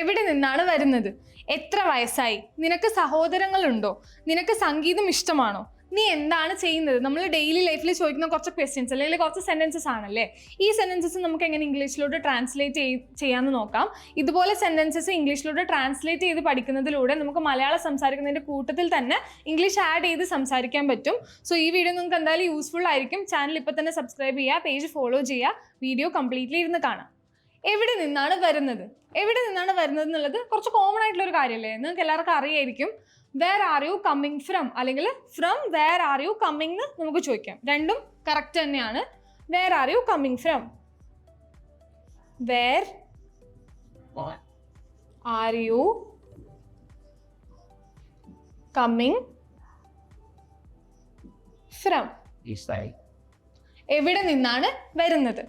എവിടെ നിന്നാണ് വരുന്നത്? എത്ര വയസ്സായി? നിനക്ക് സഹോദരങ്ങളുണ്ടോ? നിനക്ക് സംഗീതം ഇഷ്ടമാണോ? നീ എന്താണ് ചെയ്യുന്നത്? നമ്മൾ ഡെയിലി ലൈഫിൽ ചോദിക്കുന്ന കുറച്ച് ക്വസ്റ്റ്യൻസ് അല്ലെങ്കിൽ കുറച്ച് സെന്റൻസസ് ആണല്ലേ? ഈ സെന്റൻസസ് നമുക്ക് എങ്ങനെ ഇംഗ്ലീഷിലോട്ട് ട്രാൻസ്ലേറ്റ് ചെയ് ചെയ്യാമെന്ന് നോക്കാം. ഇതുപോലെ സെന്റൻസസ് ഇംഗ്ലീഷിലോട്ട് ട്രാൻസ്ലേറ്റ് ചെയ്ത് പഠിക്കുന്നതിലൂടെ നമുക്ക് മലയാളം സംസാരിക്കുന്നതിന്റെ കൂട്ടത്തിൽ തന്നെ ഇംഗ്ലീഷ് ആഡ് ചെയ്ത് സംസാരിക്കാൻ പറ്റും. സോ ഈ വീഡിയോ നിങ്ങൾക്ക് എന്തായാലും യൂസ്ഫുൾ ആയിരിക്കും. ചാനൽ ഇപ്പോൾ തന്നെ സബ്സ്ക്രൈബ് ചെയ്യുക പേജ് ഫോളോ ചെയ്യുക. വീഡിയോ കംപ്ലീറ്റ്ലി ഇരുന്ന് കാണാം. എവിടെ നിന്നാണ് വരുന്നത്? എവിടെ നിന്നാണ് വരുന്നത് എന്നുള്ളത് കുറച്ച് കോമൺ ആയിട്ടുള്ള ഒരു കാര്യമല്ലേ നിങ്ങൾക്ക് എല്ലാവർക്കും അറിയായിരിക്കും. Where are you coming from അല്ലെങ്കിൽ from where are you coming എന്ന് നമുക്ക് ചോദിക്കാം. രണ്ടും കറക്റ്റ് തന്നെയാണ്. Where are you coming from where are you coming from. എവിടെ നിന്നാണ് വരുന്നത്?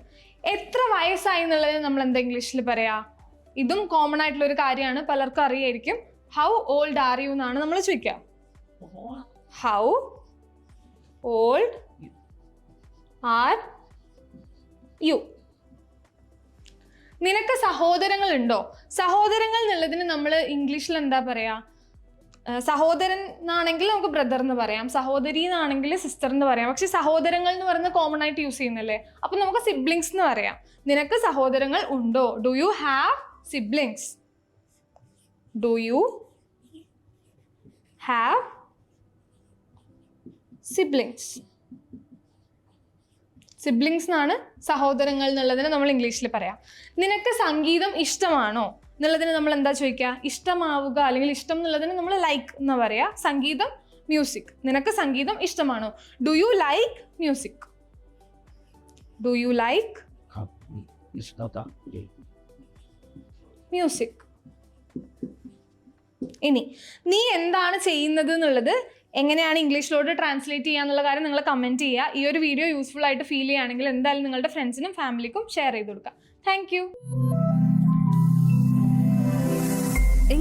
എത്ര വയസ്സായി എന്നുള്ളത് നമ്മൾ എന്താ ഇംഗ്ലീഷിൽ പറയാ? ഇതും കോമൺ ആയിട്ടുള്ള ഒരു കാര്യമാണ്. പലർക്കും അറിയായിരിക്കും. ഹൗ ഓൾഡ് ആർ യു എന്നാണ് നമ്മൾ ചോദിക്കുക. ഹൗ ഓൾഡ് ആർ യു നിനക്ക് സഹോദരങ്ങൾ ഉണ്ടോ സഹോദരങ്ങൾ എന്നുള്ളതിന് നമ്മൾ ഇംഗ്ലീഷിൽ എന്താ പറയാ? സഹോദരൻ എന്നാണെങ്കിൽ നമുക്ക് ബ്രദർ എന്ന് പറയാം. സഹോദരി എന്നാണെങ്കിൽ സിസ്റ്റർ എന്ന് പറയാം. പക്ഷെ സഹോദരങ്ങൾ എന്ന് പറയുന്നത് കോമൺ ആയിട്ട് യൂസ് ചെയ്യുന്നല്ലേ? അപ്പൊ നമുക്ക് സിബ്ലിങ്സ് എന്ന് പറയാം. നിനക്ക് സഹോദരങ്ങൾ ഉണ്ടോ? Do you have siblings do you have siblings siblings എന്നാണ് സഹോദരങ്ങൾ എന്നുള്ളതിന് നമ്മൾ ഇംഗ്ലീഷിൽ പറയാം. നിനക്ക് സംഗീതം ഇഷ്ടമാണോ? എന്നുള്ളതിന് നമ്മൾ എന്താ ചോദിക്കുക? ഇഷ്ടമാവുക അല്ലെങ്കിൽ ഇഷ്ടം എന്നുള്ളതിന് നമ്മൾ ലൈക്ക് എന്ന് പറയുക. സംഗീതം മ്യൂസിക് നിനക്ക് സംഗീതം ഇഷ്ടമാണോ? Do you like music do you like music ഇനി നീ എന്താണ് ചെയ്യുന്നത് എന്നുള്ളത് എങ്ങനെയാണ് ഇംഗ്ലീഷിലോട്ട് ട്രാൻസ്ലേറ്റ് ചെയ്യുക എന്നുള്ള കാര്യം നിങ്ങൾ കമന്റ് ചെയ്യുക. ഈ ഒരു വീഡിയോ യൂസ്ഫുൾ ആയിട്ട് ഫീൽ ചെയ്യുകയാണെങ്കിൽ എന്തായാലും നിങ്ങളുടെ ഫ്രണ്ട്സിനും ഫാമിലിക്കും ഷെയർ ചെയ്ത് കൊടുക്കുക. Thank